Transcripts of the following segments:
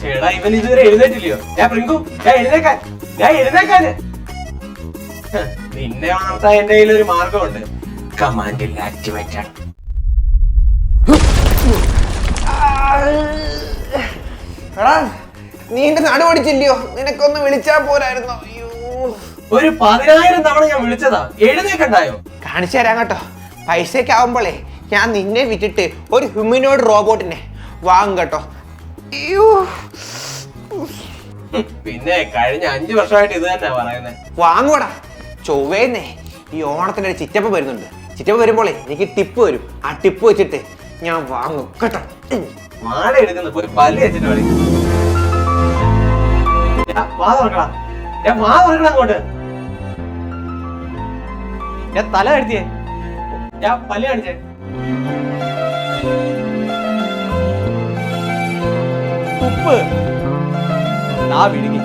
ചേടാ ഇവൻ ഇതുവരെ എഴുന്നേറ്റില്ലയോ ഞാൻ പ്രിങ്കു ഞാൻ എഴുന്നേക്കാൻ ഞാൻ എഴുന്നേക്കാന് ഹ്, നിന്നെ വളർത്താൻ എന്റെ കയ്യിൽ ഒരു മാർഗമുണ്ട് കമാൻഡിൽ ആക്ടിവേറ്റഡ് എടാ നീ എന്റെ നാട് പഠിച്ചില്ലയോ? നിനക്കൊന്ന് വിളിച്ചാ പോരായിരുന്നു? അയ്യോ. ഒരു പതിനായിരം തവണ ഞാൻ വിളിച്ചതാ. എഴുന്നേക്കണ്ടായോ കാണിച്ചു തരാം കേട്ടോ. പൈസയൊക്കെ ആവുമ്പോളേ ഞാൻ നിന്നെ വിറ്റിട്ട് ഒരു ഹ്യൂമിനോയിഡ് റോബോട്ടിനെ വാങ്ങും കേട്ടോ. അയ്യോ. പിന്നെ കഴിഞ്ഞ അഞ്ചു വർഷമായിട്ട് ഇത് തന്നെ പറയുന്നത് വാങ്ങൂടാ ചൊവ്വേന്നേ ഈ ഓണത്തിന് ഒരു ചിറ്റപ്പ വരുന്നുണ്ട്. ചിറ്റപ്പ വരുമ്പോളേ എനിക്ക് ടിപ്പ് വരും. ആ ടിപ്പ് വെച്ചിട്ട് ഞാൻ വാങ്ങും കേട്ടോ. മാല എടുക്കുന്ന പോയി പല്ല് വെച്ചിട്ട് കളി ഞാൻ വാ തുറക്കടാ. ഞാൻ വാ തുറക്കടാ അങ്ങോട്ട്. ഞാൻ തല കഴുത്തിയേ. ഞാൻ പല്ല് കാണിച്ചേ. ഉപ്പ്. നാ വിഴുങ്ങി.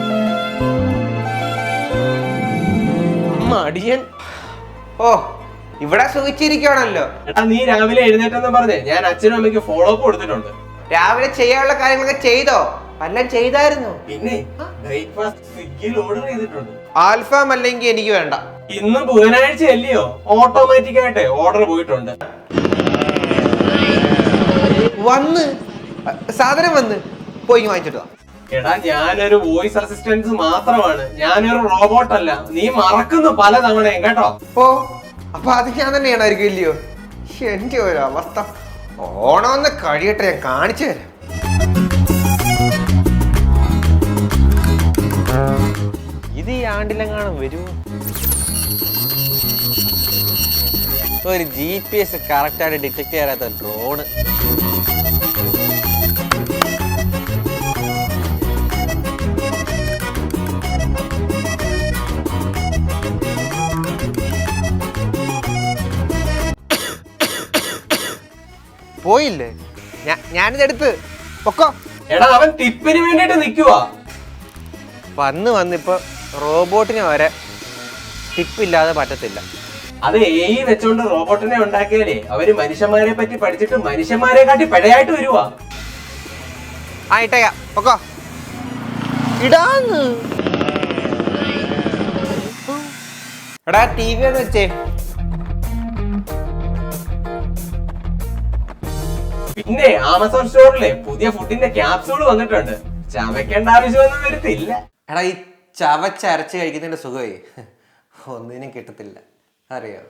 മടിയൻ. ഓ ഇവിടെ സുഖിച്ചിരിക്കുകയാണല്ലോ നീ രാവിലെ എഴുന്നേറ്റെന്ന് പറഞ്ഞേ. ഞാൻ അച്ഛനും അമ്മയ്ക്ക് ഫോളോ അപ്പ് കൊടുത്തിട്ടുണ്ട്. രാവിലെ ചെയ്യാനുള്ള കാര്യങ്ങളൊക്കെ ചെയ്തോ? എല്ലാം ചെയ്തായിരുന്നു? പിന്നെ ബ്രേക്ക്ഫാസ്റ്റ് സ്വിഗ്ഗിയിൽ ഓർഡർ ചെയ്തിട്ടുണ്ട്. ആൽഫാം അല്ലെങ്കിൽ എനിക്ക് വേണ്ട. ഇന്ന് ബുധനാഴ്ച അല്ലയോ ഓട്ടോമാറ്റിക് ആയിട്ട് ഓർഡർ പോയിട്ടുണ്ട്. വന്ന് സാധനം വന്ന് പോയി വാങ്ങിച്ചിട്ട്. എടാ ഞാനൊരു വോയിസ് അസിസ്റ്റൻസ് മാത്രമാണ്. ഞാനൊരു റോബോട്ട് അല്ല. നീ മറക്കുന്നു പല തവണയും കേട്ടോ? ഓ അപ്പൊ അത് ഞാൻ തന്നെയാണായിരിക്കും ഇല്ലയോ? എന്റെ ഒരു അവസ്ഥ ഓണമെന്ന് കഴിയട്ടെ ഞാൻ കാണിച്ചു തരാം. ഇത് ഈ ആണ്ടിലെങ്ങാനും വരുമോ ഒരു ജി പി എസ് കറക്റ്റായിട്ട് ഡിറ്റക്ട് ചെയ്യാത്ത ഡ്രോണ് പോയില്ലേ? ഞാനിത് എടുത്ത്. പൊക്കോ. എടാ അവൻ ടിപ്പിന് വേണ്ടിട്ട് നിൽക്കുവാ വന്ന് വന്നിപ്പോ റോബോട്ടിനെ വരെ ടിപ്പില്ലാതെ പറ്റത്തില്ല. അത് എ വെച്ചോണ്ട് റോബോട്ടിനെ ഉണ്ടാക്കിയാലേ അവർ മനുഷ്യന്മാരെ പറ്റി പഠിച്ചിട്ട് മനുഷ്യന്മാരെ കാട്ടി പെടയായിട്ട് വരുവാ. ആ ഇട്ടയാ പൊക്കോ. ഇടാന്ന്. എടാ ടി വി എന്ന് വെച്ചേ. പിന്നെ ആമസോൺ സ്റ്റോറിലെ പുതിയ ഫുഡിന്റെ ക്യാപ്സൂൾ വന്നിട്ടുണ്ട്. ചവയ്ക്കേണ്ട ആവശ്യമൊന്നും വരത്തില്ല. എടാ ഈ ചവച്ചരച്ച് കഴിക്കുന്നതിന്റെ സുഖമേ ഒന്നിനും കിട്ടത്തില്ല. അറിയോ?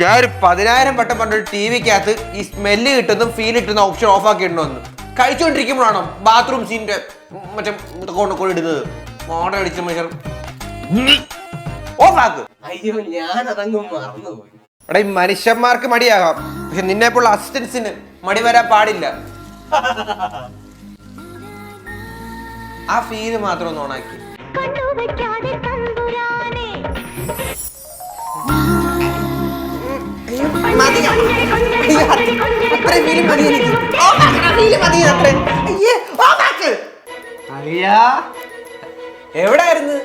ഞാൻ ഒരു പതിനായിരം വട്ടം പറഞ്ഞൊരു ടി വിക്കകത്ത് ഈ സ്മെല്ല് കിട്ടുന്നതും ഫീൽ കിട്ടുന്ന ഓപ്ഷൻ ഓഫ് ആക്കി ഇടണമെന്ന് കഴിച്ചുകൊണ്ടിരിക്കുമ്പോഴാണോ ബാത്റൂം സീന്റെ മറ്റേ കൊണ്ട് ഇടുന്നത്? മോഡൽ അടിച്ച മനുഷ്യർ ഓഫ് ആക്ക്. അയ്യോ ഞാൻ അതങ്ങ് മറന്നുപോയി. എടാ ഈ മനുഷ്യന്മാർക്ക് മടിയാകാം. പക്ഷെ നിന്നെ പോലുള്ള അസിസ്റ്റൻസിന് മടി വരാൻ പാടില്ല. ആ ഫീൽ മാത്രം ഒന്ന് ഓണാക്കി എവിടായിരുന്നു?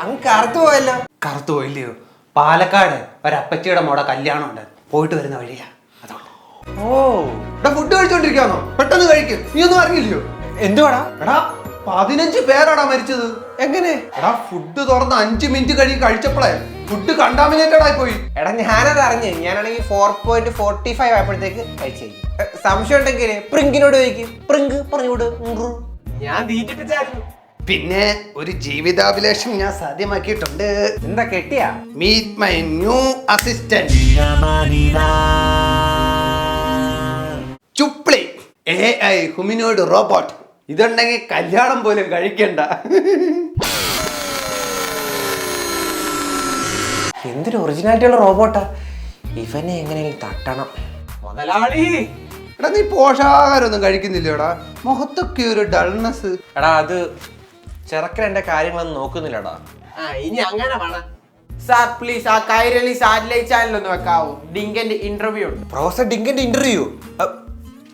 അങ്ങ് കറുത്തു പോയല്ലോ. കറുത്തു പോയില്ലയോ? പാലക്കാട് ഒരപ്പച്ചിയുടെ മോടെ കല്യാണം ഉണ്ട് പോയിട്ട് വരുന്ന വഴിയാ. അതുകൊണ്ട്. ഓ ഇവിടെ ഫുഡ് കഴിച്ചോണ്ടിരിക്കാന്നോ പെട്ടെന്ന് കഴിക്കും. നീ ഒന്നും അറിയില്ലയോ എന്തുവാടാ? എടാ പതിനഞ്ച് പേരാടാ മരിച്ചത്. എങ്ങനെ? എടാ ഫുഡ് തുറന്ന് അഞ്ച് മിനിറ്റ് കഴിഞ്ഞ് കഴിച്ചപ്പോഴേ ഫുഡ് കണ്ടാമിനേറ്റഡ് ആയി പോയി. എടാ ഞാനത് അറിഞ്ഞ്. ഞാനാണെങ്കിൽ ഫോർ പോയിന്റ് ഫോർട്ടി ഫൈവ് ആയപ്പോഴത്തേക്ക് കഴിച്ചു സംശയം ഉണ്ടെങ്കിൽ പ്രിങ്കിനോട് ചോദിക്കും. പ്രിങ്ക് പറഞ്ഞോട് ഞാൻ തീറ്റിപ്പിച്ചായിരുന്നു. പിന്നെ ഒരു ജീവിതാഭിലാഷം ഞാൻ സാധ്യമാക്കിയിട്ടുണ്ട്. എന്താ കെട്ടിയാ? Meet my new assistant Chupli A I humanoid robot ഇതുണ്ടെങ്കിൽ കല്യാണം പോലും കഴിക്കണ്ട. എന്തൊരു ഒറിജിനാലിറ്റി ഉള്ള റോബോട്ടാ ഇവനെ എങ്ങനെയും തട്ടണം. മുതലാളി! എടാ നീ പോഷകാഹാരമൊന്നും കഴിക്കുന്നില്ലടാ മുഖത്തൊക്കെ ഒരു ഡൾനെസ് എടാ അത് ചെറുക്കൻ എന്റെ കാര്യങ്ങളൊന്നും നോക്കുന്നില്ലടാ. ആ ഇനി അങ്ങനെ വേണം. സാർ പ്ലീസ് ആ കൈരളി സാറ്റലൈറ്റ് ചാനൽ ഒന്ന് വെക്കാവോ. ഡിങ്കന്റെ ഇന്റർവ്യൂ ഉണ്ട്. പ്രൊഫസർ ഡിങ്കന്റെ ഇന്റർവ്യൂ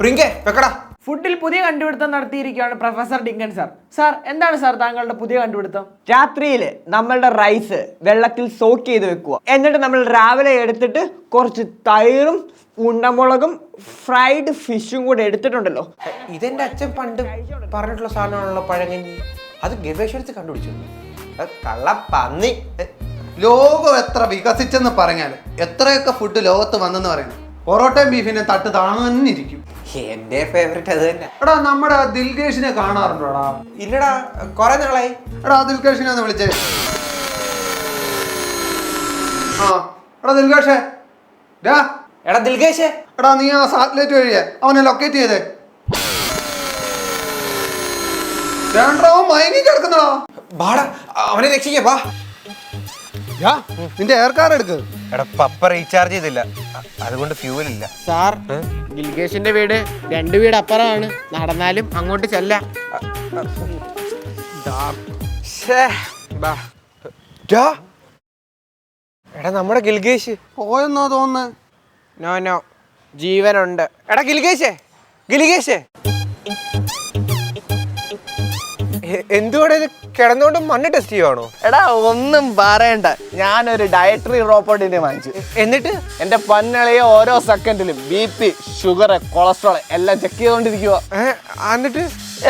പ്രിങ്കെ വെക്കടാ. ഫുഡിൽ പുതിയ കണ്ടുപിടുത്തം നടത്തിയിരിക്കുകയാണ് പ്രൊഫസർ ഡിങ്കൻ സർ. സാർ എന്താണ് സാർ താങ്കളുടെ പുതിയ കണ്ടുപിടുത്തം? രാത്രിയിൽ നമ്മളുടെ റൈസ് വെള്ളത്തിൽ സോക്ക് ചെയ്ത് വെക്കുക. എന്നിട്ട് നമ്മൾ രാവിലെ എടുത്തിട്ട് കുറച്ച് തൈറും ഉണ്ടമുളകും ഫ്രൈഡ് ഫിഷും കൂടെ എടുത്തിട്ടുണ്ടല്ലോ. ഇതെന്റെ അച്ഛൻ പണ്ട് പറഞ്ഞിട്ടുള്ള സാധനമാണല്ലോ പഴങ്ങി അത് ഗവേഷണത്തിൽ കണ്ടുപിടിച്ചു. കള്ളപ്പന്നി കള്ള പന്നി. എ, ലോകം എത്ര വികസിച്ചെന്ന് പറഞ്ഞാൽ എത്രയൊക്കെ ഫുഡ് ലോകത്ത് വന്നെന്ന് പറയുന്നത് പൊറോട്ടയും ബീഫിനെ തട്ട് താണു തന്നെ ഇരിക്കും. എന്റെ ഫേവറേറ്റ് അത് തന്നെ. എടാ നമ്മുടെ ദിൽഗേഷിനെ കാണാറുണ്ടോടാ? ഇല്ലടാ കൊറേ നാളായി. എടാ ദിൽഗേഷിനെ ഒന്ന് വിളിച്ചേ. ആ എടാ ദിൽഗേഷേ ഡാ. എടാ ദിൽഗേഷേ എടാ നീ ആ സാറ്റലൈറ്റ് വഴിയെ അവനെ ലൊക്കേറ്റ് ചെയ്തേ. രണ്ടോ മയങ്ങി കിടക്കുന്നടാ. ബാടാ അവനെ രക്ഷിക്കേ വാ നിന്റെ എയർ കാർ എടുക്ക്. എടാ പപ്പ റീചാർജ് ചെയ്തില്ല. അ- അതുകൊണ്ട് ഫ്യൂവൽ ഇല്ല. സാർ ഗിൽഗേഷിന്റെ വീട് രണ്ട് വീട് അപ്പുറമാണ്. നടന്നാലും അങ്ങോട്ട് ചെല്ലാം. എടാ നമ്മുടെ ഗിൽഗേഷ്. പോയെന്നാ തോന്നുന്നു? No no. ജീവനുണ്ട്. എടാ ഗിൽഗേഷേ ഗിൽഗേഷേ. എ- എന്തുകൂടെ ഇത്? കിടന്നുകൊണ്ട് മണ്ണ് ടെസ്റ്റ് ചെയ്യുവാണോ? എടാ ഒന്നും പറയണ്ട. ഞാനൊരു ഡയറ്ററി റോബോട്ടിനെ വാങ്ങിച്ചു. എന്നിട്ട്? എന്റെ പന്നളയെ ഓരോ സെക്കൻഡിലും ബി പി ഷുഗർ കൊളസ്ട്രോൾ എല്ലാം ചെക്ക് ചെയ്തുകൊണ്ടിരിക്കുക എന്നിട്ട്?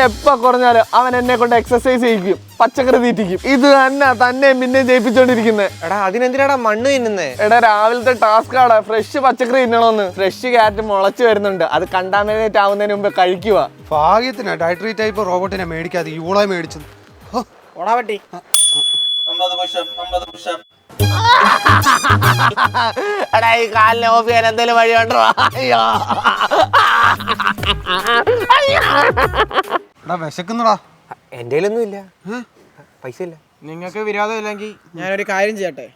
എപ്പ കുറഞ്ഞാലും അവൻ എന്നെ കൊണ്ട് എക്സസൈസ് ചെയ്യിക്കും. പച്ചക്കറി തീറ്റിക്കും. ഇത് തന്നെ തന്നെ പിന്നെ ജയിപ്പിച്ചോണ്ടിരിക്കുന്നത് എടാ അതിനെന്തിനാടാ മണ്ണ് തിന്നുന്നേ? എടാ രാവിലത്തെ ടാസ്ക് ആടാ ഫ്രഷ് പച്ചക്കറി തിന്നണമെന്ന് ഫ്രഷ് കാറ്റ് മുളച്ച് വരുന്നുണ്ട്. അത് കണ്ടാമിനേറ്റ് ആവുന്നതിന് മുമ്പ് കഴിക്കുക ഭാഗ്യത്തിനാ ഡയറ്ററി ടൈപ്പ് റോബോട്ടിനെ മേടിക്കാതെ ഇവളെ മേടിച്ചത്. ഓടാ പറ്റി അമ്പത് പുഷപ്പ് അമ്പത് പുഷപ്പ്. എടാ ഈ കാലിനെ ഓഫ് ചെയ്യാൻ എന്തെങ്കിലും വഴിയുണ്ടോ അയ്യോ. എടാ വിശക്കുന്നടാ. എന്റെ കയ്യിലൊന്നും ഇല്ല പൈസ ഇല്ല. നിങ്ങൾക്ക് വിരോധമില്ലെങ്കിൽ ഞാനൊരു കാര്യം ചെയ്യട്ടെ?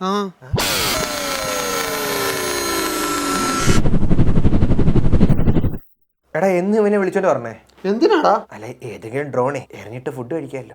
എടാ എന്ന് ഇവനെ വിളിച്ചോണ്ട് പറഞ്ഞേ എന്തിനാടാ? അല്ല ഏതെങ്കിലും ഡ്രോണേ എറിഞ്ഞിട്ട് ഫുഡ് കഴിക്കാമല്ലോ.